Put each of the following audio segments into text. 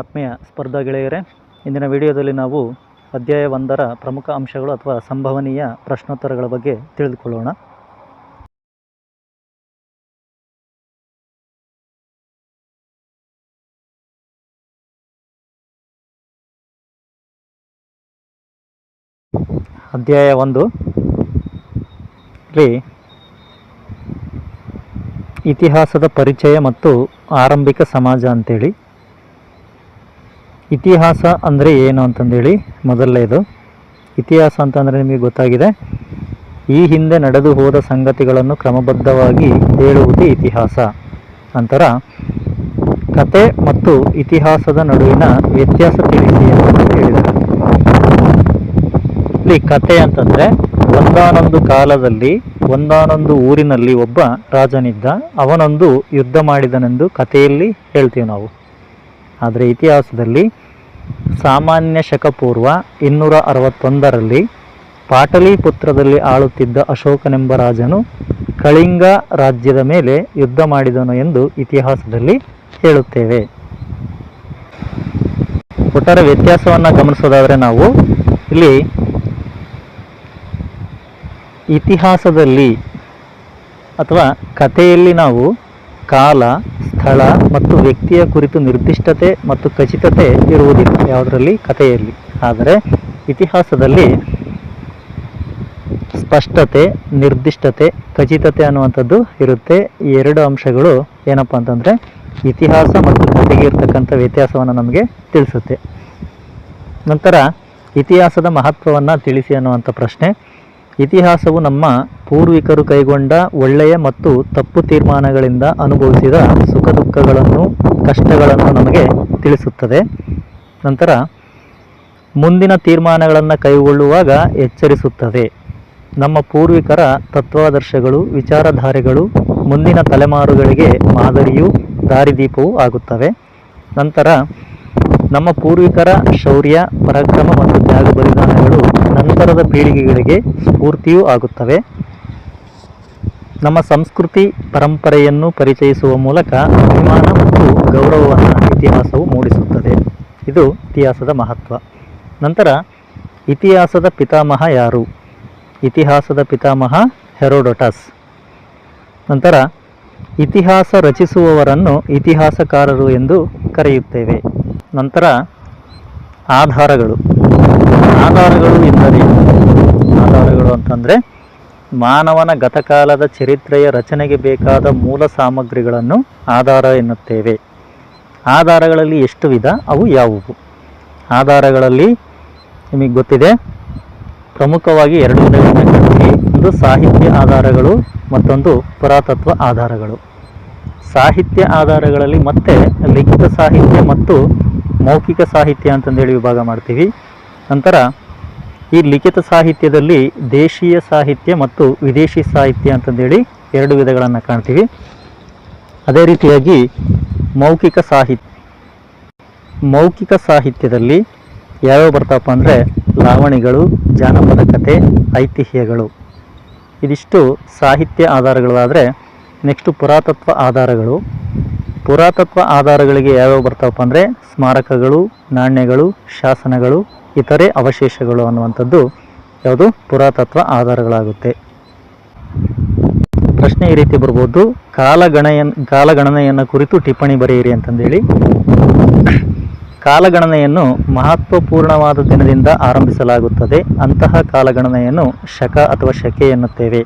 ಆತ್ಮೀಯ ಸ್ಪರ್ಧಾ ಗೆಳೆಯರೇ, ಇಂದಿನ ವಿಡಿಯೋದಲ್ಲಿ ನಾವು ಅಧ್ಯಾಯ ಒಂದರ ಪ್ರಮುಖ ಅಂಶಗಳು ಅಥವಾ ಸಂಭವನೀಯ ಪ್ರಶ್ನೋತ್ತರಗಳ ಬಗ್ಗೆ ತಿಳಿದುಕೊಳ್ಳೋಣ. ಅಧ್ಯಾಯ ಒಂದು ರೀ ಇತಿಹಾಸದ ಪರಿಚಯ ಮತ್ತು ಆರಂಭಿಕ ಸಮಾಜ ಅಂತೇಳಿ ಇತಿಹಾಸ ಅಂದರೆ ಏನು ಅಂತಂದೇಳಿ ಮೊದಲನೇದು. ಇತಿಹಾಸ ಅಂತಂದರೆ ನಿಮಗೆ ಗೊತ್ತಾಗಿದೆ. ಈ ಹಿಂದೆ ನಡೆದು ಹೋದ ಸಂಗತಿಗಳನ್ನು ಕ್ರಮಬದ್ಧವಾಗಿ ಹೇಳುವುದೇ ಇತಿಹಾಸ. ನಂತರ ಕತೆ ಮತ್ತು ಇತಿಹಾಸದ ನಡುವಿನ ವ್ಯತ್ಯಾಸ ತಿಳಿಸಿ ಅಂತ ಹೇಳಿದ್ದಾರೆ. ಇಲ್ಲಿ ಕತೆ ಅಂತಂದರೆ ಒಂದಾನೊಂದು ಕಾಲದಲ್ಲಿ, ಒಂದಾನೊಂದು ಊರಿನಲ್ಲಿ ಒಬ್ಬ ರಾಜನಿದ್ದ. ಅವನೊಂದು ಯುದ್ಧ ಮಾಡಿದನೆಂದು ಕಥೆಯಲ್ಲಿ ಹೇಳ್ತೀವಿ ನಾವು. ಆದರೆ ಇತಿಹಾಸದಲ್ಲಿ ಸಾಮಾನ್ಯ ಶಕಪೂರ್ವ ಇನ್ನೂರ ಅರವತ್ತೊಂದರಲ್ಲಿ ಪಾಟಲಿಪುತ್ರದಲ್ಲಿ ಆಳುತ್ತಿದ್ದ ಅಶೋಕನೆಂಬ ರಾಜನು ಕಳಿಂಗ ರಾಜ್ಯದ ಮೇಲೆ ಯುದ್ಧ ಮಾಡಿದನು ಎಂದು ಇತಿಹಾಸದಲ್ಲಿ ಹೇಳುತ್ತೇವೆ. ಒಟ್ಟಾರೆ ವ್ಯತ್ಯಾಸವನ್ನು ಗಮನಿಸೋದಾದರೆ ನಾವು ಇಲ್ಲಿ ಇತಿಹಾಸದಲ್ಲಿ ಅಥವಾ ಕಥೆಯಲ್ಲಿ ನಾವು ಕಾಲ ಸ್ಥಳ ಮತ್ತು ವ್ಯಕ್ತಿಯ ಕುರಿತು ನಿರ್ದಿಷ್ಟತೆ ಮತ್ತು ಖಚಿತತೆ ಇರುವುದಿಲ್ಲ. ಯಾವುದರಲ್ಲಿ? ಕಥೆಯಲ್ಲಿ. ಆದರೆ ಇತಿಹಾಸದಲ್ಲಿ ಸ್ಪಷ್ಟತೆ, ನಿರ್ದಿಷ್ಟತೆ, ಖಚಿತತೆ ಅನ್ನುವಂಥದ್ದು ಇರುತ್ತೆ. ಈ ಎರಡು ಅಂಶಗಳು ಏನಪ್ಪ ಅಂತಂದರೆ ಇತಿಹಾಸ ಮತ್ತು ಕಥೆಗೆ ಇರತಕ್ಕಂಥ ವ್ಯತ್ಯಾಸವನ್ನು ನಮಗೆ ತಿಳಿಸುತ್ತೆ. ನಂತರ ಇತಿಹಾಸದ ಮಹತ್ವವನ್ನು ತಿಳಿಸಿ ಅನ್ನುವಂಥ ಪ್ರಶ್ನೆ. ಇತಿಹಾಸವು ನಮ್ಮ ಪೂರ್ವಿಕರು ಕೈಗೊಂಡ ಒಳ್ಳೆಯ ಮತ್ತು ತಪ್ಪು ತೀರ್ಮಾನಗಳಿಂದ ಅನುಭವಿಸಿದ ಸುಖ ದುಃಖಗಳನ್ನು ಕಷ್ಟಗಳನ್ನು ನಮಗೆ ತಿಳಿಸುತ್ತದೆ. ನಂತರ, ಮುಂದಿನ ತೀರ್ಮಾನಗಳನ್ನು ಕೈಗೊಳ್ಳುವಾಗ ಎಚ್ಚರಿಸುತ್ತದೆ. ನಮ್ಮ ಪೂರ್ವಿಕರ ತತ್ವಾದರ್ಶಗಳು, ವಿಚಾರಧಾರೆಗಳು, ಮುಂದಿನ ತಲೆಮಾರುಗಳಿಗೆ ಮಾದರಿಯೂ, ದಾರಿದೀಪವೂ ಆಗುತ್ತವೆ. ನಂತರ, ನಮ್ಮ ಪೂರ್ವಿಕರ ಶೌರ್ಯ, ಪರಾಕ್ರಮ ಮತ್ತು ತ್ಯಾಗ ಬಲಿದಾನಗಳು ನಂತರದ ಪೀಳಿಗೆಗಳಿಗೆ ಸ್ಫೂರ್ತಿಯೂ ಆಗುತ್ತವೆ. ನಮ್ಮ ಸಂಸ್ಕೃತಿ ಪರಂಪರೆಯನ್ನು ಪರಿಚಯಿಸುವ ಮೂಲಕ ಅಭಿಮಾನ ಮತ್ತು ಗೌರವವನ್ನು ಇತಿಹಾಸವು ಮೂಡಿಸುತ್ತದೆ. ಇದು ಇತಿಹಾಸದ ಮಹತ್ವ. ನಂತರ, ಇತಿಹಾಸದ ಪಿತಾಮಹ ಯಾರು? ಇತಿಹಾಸದ ಪಿತಾಮಹ ಹೆರೋಡೊಟಸ್. ನಂತರ, ಇತಿಹಾಸ ರಚಿಸುವವರನ್ನು ಇತಿಹಾಸಕಾರರು ಎಂದು ಕರೆಯುತ್ತೇವೆ. ನಂತರ, ಆಧಾರಗಳು. ಆಧಾರಗಳು ಎಂದರೆ, ಆಧಾರಗಳು ಅಂತಂದರೆ ಮಾನವನ ಗತಕಾಲದ ಚರಿತ್ರೆಯ ರಚನೆಗೆ ಬೇಕಾದ ಮೂಲ ಸಾಮಗ್ರಿಗಳನ್ನು ಆಧಾರ ಎನ್ನುತ್ತೇವೆ. ಆಧಾರಗಳಲ್ಲಿ ಎಷ್ಟು ವಿಧ, ಅವು ಯಾವುವು? ಆಧಾರಗಳಲ್ಲಿ ನಿಮಗೆ ಗೊತ್ತಿದೆ, ಪ್ರಮುಖವಾಗಿ ಎರಡು ವಿಧಗಳನ್ನು ಒಂದು ಸಾಹಿತ್ಯ ಆಧಾರಗಳು, ಮತ್ತೊಂದು ಪುರಾತತ್ವ ಆಧಾರಗಳು. ಸಾಹಿತ್ಯ ಆಧಾರಗಳಲ್ಲಿ ಮತ್ತೆ ಲಿಖಿತ ಸಾಹಿತ್ಯ ಮತ್ತು ಮೌಖಿಕ ಸಾಹಿತ್ಯ ಅಂತಂದೇಳಿ ವಿಭಾಗ ಮಾಡ್ತೀವಿ. ನಂತರ ಈ ಲಿಖಿತ ಸಾಹಿತ್ಯದಲ್ಲಿ ದೇಶೀಯ ಸಾಹಿತ್ಯ ಮತ್ತು ವಿದೇಶಿ ಸಾಹಿತ್ಯ ಅಂತಂದೇಳಿ ಎರಡು ವಿಧಗಳನ್ನು ಕಾಣ್ತೀವಿ. ಅದೇ ರೀತಿಯಾಗಿ ಮೌಖಿಕ ಸಾಹಿತ್ಯ. ಮೌಖಿಕ ಸಾಹಿತ್ಯದಲ್ಲಿ ಯಾವ್ಯಾವ ಬರ್ತಾವಪ್ಪ ಅಂದರೆ ಲಾವಣಿಗಳು, ಜಾನಪದ ಕಥೆ, ಐತಿಹ್ಯಗಳು. ಇದಿಷ್ಟು ಸಾಹಿತ್ಯ ಆಧಾರಗಳಾದರೆ ನೆಕ್ಸ್ಟು ಪುರಾತತ್ವ ಆಧಾರಗಳು. ಪುರಾತತ್ವ ಆಧಾರಗಳಿಗೆ ಯಾವ್ಯಾವ ಬರ್ತಾವಪ್ಪ ಅಂದರೆ ಸ್ಮಾರಕಗಳು, ನಾಣ್ಯಗಳು, ಶಾಸನಗಳು, ಇತರೆ ಅವಶೇಷಗಳು ಅನ್ನುವಂಥದ್ದು ಯಾವುದು ಪುರಾತತ್ವ ಆಧಾರಗಳಾಗುತ್ತೆ. ಪ್ರಶ್ನೆ ಈ ರೀತಿ ಬರ್ಬೋದು. ಕಾಲಗಣಯ ಕಾಲಗಣನೆಯನ್ನು ಕುರಿತು ಟಿಪ್ಪಣಿ ಬರೆಯಿರಿ ಅಂತಂದೇಳಿ. ಕಾಲಗಣನೆಯನ್ನು ಮಹತ್ವಪೂರ್ಣವಾದ ದಿನದಿಂದ ಆರಂಭಿಸಲಾಗುತ್ತದೆ. ಅಂತಹ ಕಾಲಗಣನೆಯನ್ನು ಶಕ ಅಥವಾ ಶಕೆ ಎನ್ನುತ್ತೇವೆ.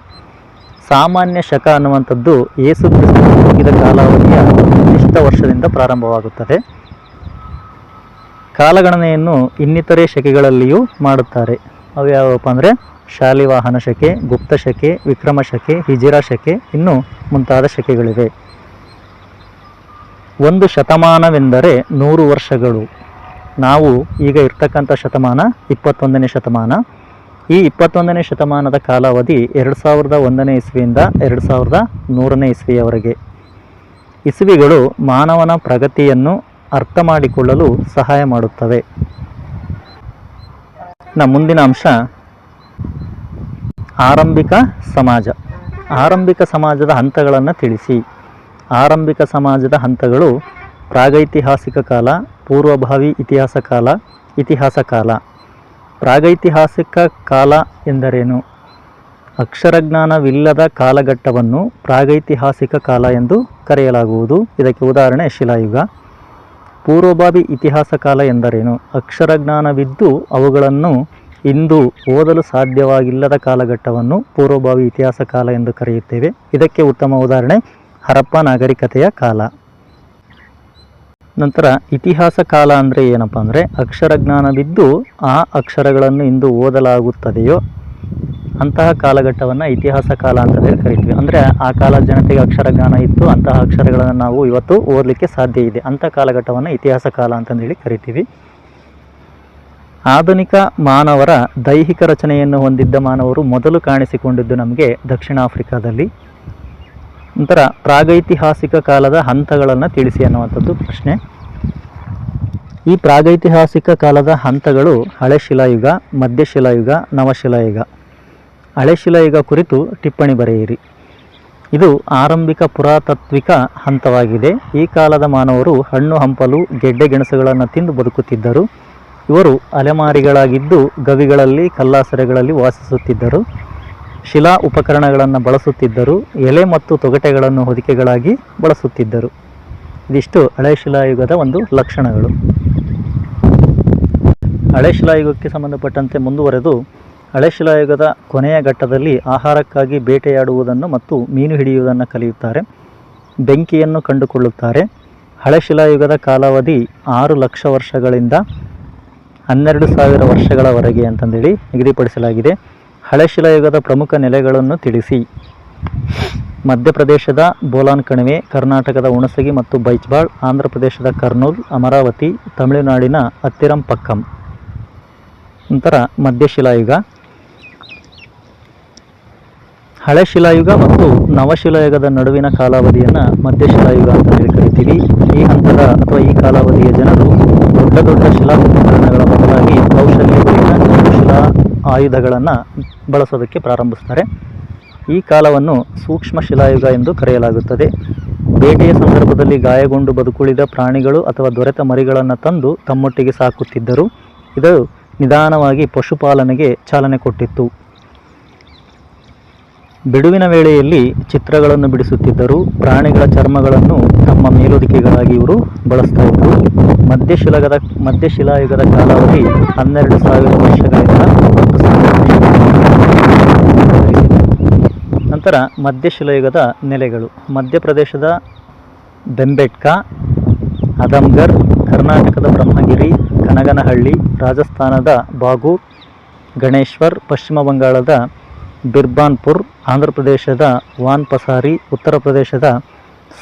ಸಾಮಾನ್ಯ ಶಕ ಅನ್ನುವಂಥದ್ದು ಯೇಸು ಕ್ರಿಸ್ತ ಮುಗಿದ ಕಾಲಾವಧಿಯ ನಿರ್ದಿಷ್ಟ ವರ್ಷದಿಂದ ಪ್ರಾರಂಭವಾಗುತ್ತದೆ. ಕಾಲಗಣನೆಯನ್ನು ಇನ್ನಿತರೆ ಶಕೆಗಳಲ್ಲಿಯೂ ಮಾಡುತ್ತಾರೆ. ಅವು ಯಾವಪ್ಪ ಅಂದರೆ ಶಾಲಿವಾಹನ ಶಕೆ, ಗುಪ್ತ ಶಕೆ, ವಿಕ್ರಮ ಶಕೆ, ಹಿಜಿರಾ ಶಕೆ, ಇನ್ನೂ ಮುಂತಾದ ಶಕೆಗಳಿವೆ. ಒಂದು ಶತಮಾನವೆಂದರೆ ನೂರು ವರ್ಷಗಳು. ನಾವು ಈಗ ಇರ್ತಕ್ಕಂಥ ಶತಮಾನ ಇಪ್ಪತ್ತೊಂದನೇ ಶತಮಾನ. ಈ ಇಪ್ಪತ್ತೊಂದನೇ ಶತಮಾನದ ಕಾಲಾವಧಿ ಎರಡು ಸಾವಿರದ ಒಂದನೇ ಇಸ್ವಿಯಿಂದ ಎರಡು ಸಾವಿರದ ನೂರನೇ ಇಸ್ವಿಯವರೆಗೆ. ಇಸುವಿಗಳು ಮಾನವನ ಪ್ರಗತಿಯನ್ನು ಅರ್ಥ ಮಾಡಿಕೊಳ್ಳಲು ಸಹಾಯ ಮಾಡುತ್ತವೆ. ನಮ್ಮ ಮುಂದಿನ ಅಂಶ, ಆರಂಭಿಕ ಸಮಾಜ. ಆರಂಭಿಕ ಸಮಾಜದ ಹಂತಗಳನ್ನು ತಿಳಿಸಿ. ಆರಂಭಿಕ ಸಮಾಜದ ಹಂತಗಳು ಪ್ರಾಗೈತಿಹಾಸಿಕ ಕಾಲ, ಪೂರ್ವಭಾವಿ ಇತಿಹಾಸ ಕಾಲ ಇತಿಹಾಸ ಕಾಲ. ಪ್ರಾಗೈತಿಹಾಸಿಕ ಕಾಲ ಎಂದರೇನು? ಅಕ್ಷರಜ್ಞಾನವಿಲ್ಲದ ಕಾಲಘಟ್ಟವನ್ನು ಪ್ರಾಗೈತಿಹಾಸಿಕ ಕಾಲ ಎಂದು ಕರೆಯಲಾಗುವುದು. ಇದಕ್ಕೆ ಉದಾಹರಣೆ ಶಿಲಾಯುಗ. ಪೂರ್ವಭಾವಿ ಇತಿಹಾಸ ಕಾಲ ಎಂದರೇನು? ಅಕ್ಷರಜ್ಞಾನವಿದ್ದು ಅವುಗಳನ್ನು ಇಂದು ಓದಲು ಸಾಧ್ಯವಾಗಿಲ್ಲದ ಕಾಲಘಟ್ಟವನ್ನು ಪೂರ್ವಭಾವಿ ಇತಿಹಾಸ ಕಾಲ ಎಂದು ಕರೆಯುತ್ತೇವೆ. ಇದಕ್ಕೆ ಉತ್ತಮ ಉದಾಹರಣೆ ಹರಪ್ಪ ನಾಗರಿಕತೆಯ ಕಾಲ. ನಂತರ ಇತಿಹಾಸ ಕಾಲ ಅಂದರೆ ಏನಪ್ಪ ಅಂದರೆ ಅಕ್ಷರಜ್ಞಾನವಿದ್ದು ಆ ಅಕ್ಷರಗಳನ್ನು ಇಂದು ಓದಲಾಗುತ್ತದೆಯೋ ಅಂತಹ ಕಾಲಘಟ್ಟವನ್ನು ಇತಿಹಾಸ ಕಾಲ ಅಂತ ಹೇಳಿ ಕರಿತೀವಿ. ಅಂದರೆ ಆ ಕಾಲ ಜನತೆಗೆ ಅಕ್ಷರಜ್ಞಾನ ಇತ್ತು, ಅಂತಹ ಅಕ್ಷರಗಳನ್ನು ನಾವು ಇವತ್ತು ಓದಲಿಕ್ಕೆ ಸಾಧ್ಯ ಇದೆ. ಅಂಥ ಕಾಲಘಟ್ಟವನ್ನು ಇತಿಹಾಸ ಕಾಲ ಅಂತಂದೇಳಿ ಕರಿತೀವಿ. ಆಧುನಿಕ ಮಾನವರ ದೈಹಿಕ ರಚನೆಯನ್ನು ಹೊಂದಿದ್ದ ಮಾನವರು ಮೊದಲು ಕಾಣಿಸಿಕೊಂಡಿದ್ದು ನಮಗೆ ದಕ್ಷಿಣ ಆಫ್ರಿಕಾದಲ್ಲಿ. ನಂತರ ಪ್ರಾಗೈತಿಹಾಸಿಕ ಕಾಲದ ಹಂತಗಳನ್ನು ತಿಳಿಸಿ ಅನ್ನುವಂಥದ್ದು ಪ್ರಶ್ನೆ. ಈ ಪ್ರಾಗೈತಿಹಾಸಿಕ ಕಾಲದ ಹಂತಗಳು ಹಳೆ ಶಿಲಾಯುಗ ಮಧ್ಯಶಿಲಾಯುಗ ನವಶಿಲಾಯುಗ ಹಳೆ ಶಿಲಾಯುಗ ಕುರಿತು ಟಿಪ್ಪಣಿ ಬರೆಯಿರಿ. ಇದು ಆರಂಭಿಕ ಪುರಾತತ್ವಿಕ ಹಂತವಾಗಿದೆ. ಈ ಕಾಲದ ಮಾನವರು ಹಣ್ಣು, ಹಂಪಲು, ಗೆಡ್ಡೆ ಗೆಣಸುಗಳನ್ನು ತಿಂದು ಬದುಕುತ್ತಿದ್ದರು. ಇವರು ಅಲೆಮಾರಿಗಳಾಗಿದ್ದು ಗವಿಗಳಲ್ಲಿ, ಕಲ್ಲಾಸರೆಗಳಲ್ಲಿ ವಾಸಿಸುತ್ತಿದ್ದರು. ಶಿಲಾ ಉಪಕರಣಗಳನ್ನು ಬಳಸುತ್ತಿದ್ದರು, ಎಲೆ ಮತ್ತು ತೊಗಟೆಗಳನ್ನು ಹೊದಿಕೆಗಳಾಗಿ ಬಳಸುತ್ತಿದ್ದರು. ಇದಿಷ್ಟು ಹಳೆ ಶಿಲಾಯುಗದ ಒಂದು ಲಕ್ಷಣಗಳು. ಹಳೆ ಶಿಲಾಯುಗಕ್ಕೆ ಸಂಬಂಧಪಟ್ಟಂತೆ ಮುಂದುವರೆದು, ಹಳೆ ಶಿಲಾಯುಗದ ಕೊನೆಯ ಘಟ್ಟದಲ್ಲಿ ಆಹಾರಕ್ಕಾಗಿ ಬೇಟೆಯಾಡುವುದನ್ನು ಮತ್ತು ಮೀನು ಹಿಡಿಯುವುದನ್ನು ಕಲಿಯುತ್ತಾರೆ, ಬೆಂಕಿಯನ್ನು ಕಂಡುಕೊಳ್ಳುತ್ತಾರೆ. ಹಳೆ ಶಿಲಾಯುಗದ ಕಾಲಾವಧಿ ಆರು ಲಕ್ಷ ವರ್ಷಗಳಿಂದ ಹನ್ನೆರಡು ಸಾವಿರ ವರ್ಷಗಳವರೆಗೆ ಅಂತಂದೇಳಿ ನಿಗದಿಪಡಿಸಲಾಗಿದೆ. ಹಳೆ ಶಿಲಾಯುಗದ ಪ್ರಮುಖ ನೆಲೆಗಳನ್ನು ತಿಳಿಸಿ. ಮಧ್ಯಪ್ರದೇಶದ ಬೋಲಾನ್ ಕಣಿವೆ, ಕರ್ನಾಟಕದ ಹುಣಸಗಿ ಮತ್ತು ಬೈಚ್ಬಾಳ್ ಆಂಧ್ರ ಪ್ರದೇಶದ ಕರ್ನೂಲ್, ಅಮರಾವತಿ, ತಮಿಳುನಾಡಿನ ಅತ್ತಿರಂಪಕ್ಕಂ ನಂತರ ಮಧ್ಯಶಿಲಾಯುಗ ಹಳೆ ಶಿಲಾಯುಗ ಮತ್ತು ನವಶಿಲಾಯುಗದ ನಡುವಿನ ಕಾಲಾವಧಿಯನ್ನು ಮಧ್ಯಶಿಲಾಯುಗ ಅಂತ ಹೇಳಿ ಕರಿತೀವಿ. ಈ ಹಂತದ ಅಥವಾ ಈ ಕಾಲಾವಧಿಯ ಜನರು ದೊಡ್ಡ ದೊಡ್ಡ ಶಿಲಾ ಉಪಕರಣಗಳ ಬದಲಾಗಿ ಕೌಶಲ್ಯಗಳಿಂದ ಶಿಲಾ ಆಯುಧಗಳನ್ನು ಬಳಸೋದಕ್ಕೆ ಪ್ರಾರಂಭಿಸ್ತಾರೆ. ಈ ಕಾಲವನ್ನು ಸೂಕ್ಷ್ಮ ಶಿಲಾಯುಗ ಎಂದು ಕರೆಯಲಾಗುತ್ತದೆ. ಬೇಟೆಯ ಸಂದರ್ಭದಲ್ಲಿ ಗಾಯಗೊಂಡು ಬದುಕುಳಿದ ಪ್ರಾಣಿಗಳು ಅಥವಾ ದೊರೆತ ಮರಿಗಳನ್ನು ತಂದು ತಮ್ಮೊಟ್ಟಿಗೆ ಸಾಕುತ್ತಿದ್ದರು. ಇದು ನಿಧಾನವಾಗಿ ಪಶುಪಾಲನೆಗೆ ಚಾಲನೆ ಕೊಟ್ಟಿತ್ತು. ಬಿಡುವಿನ ವೇಳೆಯಲ್ಲಿ ಚಿತ್ರಗಳನ್ನು ಬಿಡಿಸುತ್ತಿದ್ದರು ಪ್ರಾಣಿಗಳ ಚರ್ಮಗಳನ್ನು ತಮ್ಮ ಮೇಲುದಿಕೆಗಳಾಗಿ ಇವರು ಬಳಸ್ತಾ ಇದ್ದರು. ಮಧ್ಯಶಿಲಗದ ಮಧ್ಯಶಿಲಾಯುಗದ ಕಾಲಾವಧಿ ಹನ್ನೆರಡು ಸಾವಿರ ವರ್ಷಗಳಿಂದ ಒಂದು ನಂತರ ಮಧ್ಯಶಿಲಾಯುಗದ ನೆಲೆಗಳು. ಮಧ್ಯಪ್ರದೇಶದ ಬೆಂಬೆಟ್ಕಾ ಅದಂಗರ್ ಕರ್ನಾಟಕದ ಬ್ರಹ್ಮಗಿರಿ, ಕನಗನಹಳ್ಳಿ, ರಾಜಸ್ಥಾನದ ಬಾಗು, ಗಣೇಶ್ವರ್, ಪಶ್ಚಿಮ ಬಂಗಾಳದ ಬಿರ್ಬಾನ್ಪುರ್, ಆಂಧ್ರ ಪ್ರದೇಶದ ವಾನ್ಪಸಾರಿ, ಉತ್ತರ ಪ್ರದೇಶದ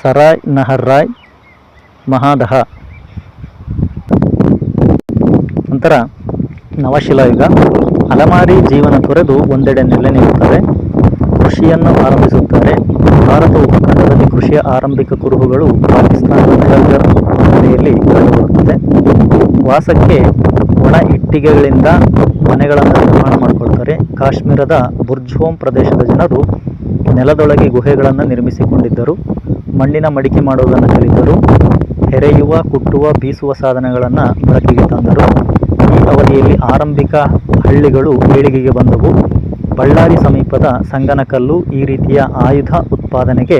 ಸರಾಯ್ ನಹರ್ರಾಯ್ ಮಹಾದಹ. ನಂತರ ನವಶಿಲಾಯುಗ ಅಲಮಾರಿ ಜೀವನ ತೊರೆದು ಒಂದೆಡೆ ನೆಲೆ ನಿಲ್ಲುತ್ತದೆ ಕೃಷಿಯನ್ನು ಆರಂಭಿಸುತ್ತಾರೆ. ಭಾರತ ಉಪಖಂಡದಲ್ಲಿ ಕೃಷಿಯ ಆರಂಭಿಕ ಕುರುಹುಗಳು ಪಾಕಿಸ್ತಾನದ ಕಂಡುಬರುತ್ತದೆ ವಾಸಕ್ಕೆ ಒಣ ಇಟ್ಟಿಗೆಗಳಿಂದ ಮನೆಗಳನ್ನು ನಿರ್ಮಾಣ ಮಾಡಿಕೊಳ್ತಾರೆ. ಕಾಶ್ಮೀರದ ಬುರ್ಜೋಮ್ ಪ್ರದೇಶದ ಜನರು ನೆಲದೊಳಗೆ ಗುಹೆಗಳನ್ನು ನಿರ್ಮಿಸಿಕೊಂಡಿದ್ದರು. ಮಣ್ಣಿನ ಮಡಿಕೆ ಮಾಡುವುದನ್ನು ಕಲಿತರು. ಹೆರೆಯುವ, ಕುಟ್ಟುವ, ಬೀಸುವ ಸಾಧನಗಳನ್ನು ಬಳಕೆಗೆ ತಂದರು. ಈ ಅವಧಿಯಲ್ಲಿ ಆರಂಭಿಕ ಹಳ್ಳಿಗಳು ಏಳಿಗೆಗೆ ಬಂದವು. ಬಳ್ಳಾರಿ ಸಮೀಪದ ಸಂಗನಕಲ್ಲು ಈ ರೀತಿಯ ಆಯುಧ ಉತ್ಪಾದನೆಗೆ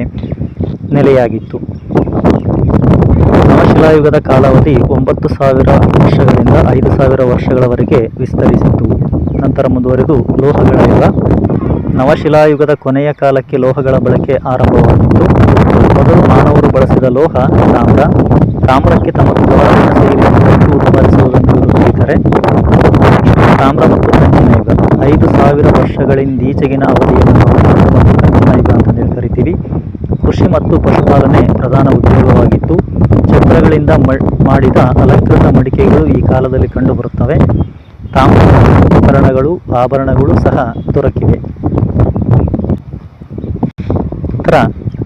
ನೆಲೆಯಾಗಿತ್ತು. ನವಶಿಲಾಯುಗದ ಕಾಲಾವಧಿ ಒಂಬತ್ತು ಸಾವಿರ ವರ್ಷಗಳಿಂದ ಐದು ಸಾವಿರ ವರ್ಷಗಳವರೆಗೆ ವಿಸ್ತರಿಸಿತು ನಂತರ ಮುಂದುವರೆದು ಲೋಹಗಳ ಯುಗ ನವಶಿಲಾಯುಗದ ಕೊನೆಯ ಕಾಲಕ್ಕೆ ಲೋಹಗಳ ಬಳಕೆ ಆರಂಭವಾಗಿತ್ತು. ಮೊದಲು ಮಾನವರು ಬಳಸಿದ ಲೋಹ, ತಾಮ್ರ. ತಾಮ್ರಕ್ಕೆ ತಮ್ಮ ಬೆಂಕಿ ಉತ್ಪಾದಿಸುವುದನ್ನು ಕಲಿತರೆ ತಾಮ್ರ ಮತ್ತು ಕಂಚಿನ ಯುಗ ಐದು ಸಾವಿರ ವರ್ಷಗಳಿಂದೀಚೆಗಿನ ಅವಧಿಯನ್ನು ಕಂಚಿನ ಯುಗ ಅಂತ ಕರಿತೀವಿ. ಕೃಷಿ ಮತ್ತು ಪಶುಪಾಲನೆ ಪ್ರಧಾನ ಉದ್ಯೋಗವಾಗಿತ್ತು ಚಕ್ರಗಳಿಂದ ಮ- ಮಾಡಿದ ಅಲಂಕೃತ ಮಡಿಕೆಗಳು ಈ ಕಾಲದಲ್ಲಿ ಕಂಡುಬರುತ್ತವೆ. ತಾಮ್ರ ಉಪಕರಣಗಳು ಆಭರಣಗಳು ಸಹ ದೊರಕಿವೆ. ನಂತರ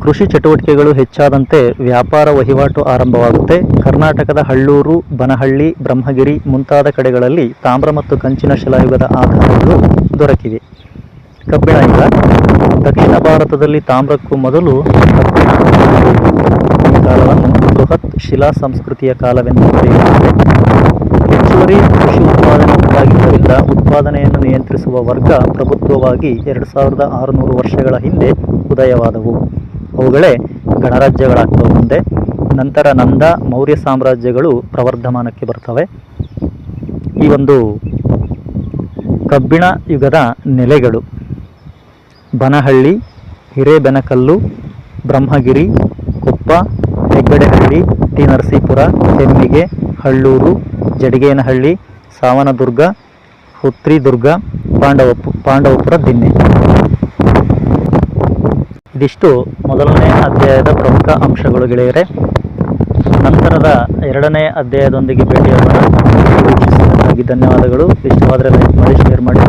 ಕೃಷಿ ಚಟುವಟಿಕೆಗಳು ಹೆಚ್ಚಾದಂತೆ ವ್ಯಾಪಾರ ವಹಿವಾಟು ಆರಂಭವಾಗುತ್ತೆ. ಕರ್ನಾಟಕದ ಹಳ್ಳೂರು, ಬನಹಳ್ಳಿ, ಬ್ರಹ್ಮಗಿರಿ ಮುಂತಾದ ಕಡೆಗಳಲ್ಲಿ ತಾಮ್ರ ಮತ್ತು ಕಂಚಿನ ಶಿಲಾಯುಗದ ಆಧಾರಗಳು ದೊರಕಿವೆ. ಕಬ್ಬಿಣ ಯುಗ. ದಕ್ಷಿಣ ಭಾರತದಲ್ಲಿ ತಾಮ್ರಕ್ಕೂ ಮೊದಲು ಬೃಹತ್ ಶಿಲಾ ಸಂಸ್ಕೃತಿಯ ಕಾಲವೆಂದು ಕರೆಯುತ್ತದೆ ಹೆಚ್ಚುವರಿ ಕೃಷಿ ಉತ್ಪಾದನೆ ಉಂಟಾಗಿದ್ದರಿಂದ ಉತ್ಪಾದನೆಯನ್ನು ನಿಯಂತ್ರಿಸುವ ವರ್ಗ ಪ್ರಭುತ್ವವಾಗಿ ಎರಡು ಸಾವಿರದ ಆರುನೂರು ವರ್ಷಗಳ ಹಿಂದೆ ಉದಯವಾದವು. ಅವುಗಳೇ ಗಣರಾಜ್ಯಗಳಾಗ್ತವೆ ಮುಂದೆ. ನಂತರ ನಂದ ಮೌರ್ಯ ಸಾಮ್ರಾಜ್ಯಗಳು ಪ್ರವರ್ಧಮಾನಕ್ಕೆ ಬರ್ತವೆ ಈ ಒಂದು ಕಬ್ಬಿಣ ಯುಗದ ನೆಲೆಗಳು. ಬನಹಳ್ಳಿ, ಹಿರೇಬೆನಕಲ್ಲು, ಬ್ರಹ್ಮಗಿರಿ ಹೆಗ್ಗಡೆಹಳ್ಳಿ ಟಿ ನರಸೀಪುರ, ತೆಮ್ಮಿಗೆ, ಹಳ್ಳೂರು, ಜಡಿಗೇನಹಳ್ಳಿ, ಸಾವನದುರ್ಗ, ಹುತ್ರಿದುರ್ಗ, ಪಾಂಡವಪು, ಪಾಂಡವಪುರ ದಿನ್ನೆ ಇದಿಷ್ಟು ಮೊದಲನೇ ಅಧ್ಯಾಯದ ಪ್ರಮುಖ ಅಂಶಗಳು ಗೆಳೆಯರೆ. ನಂತರದ ಎರಡನೇ ಅಧ್ಯಾಯದೊಂದಿಗೆ ವೀಕ್ಷಿಸಿದ್ದಕ್ಕಾಗಿ ಧನ್ಯವಾದಗಳು. ಇಷ್ಟವಾದರೆ ಲೈಕ್ ಮಾಡಿ, ಶೇರ್ ಮಾಡಿ.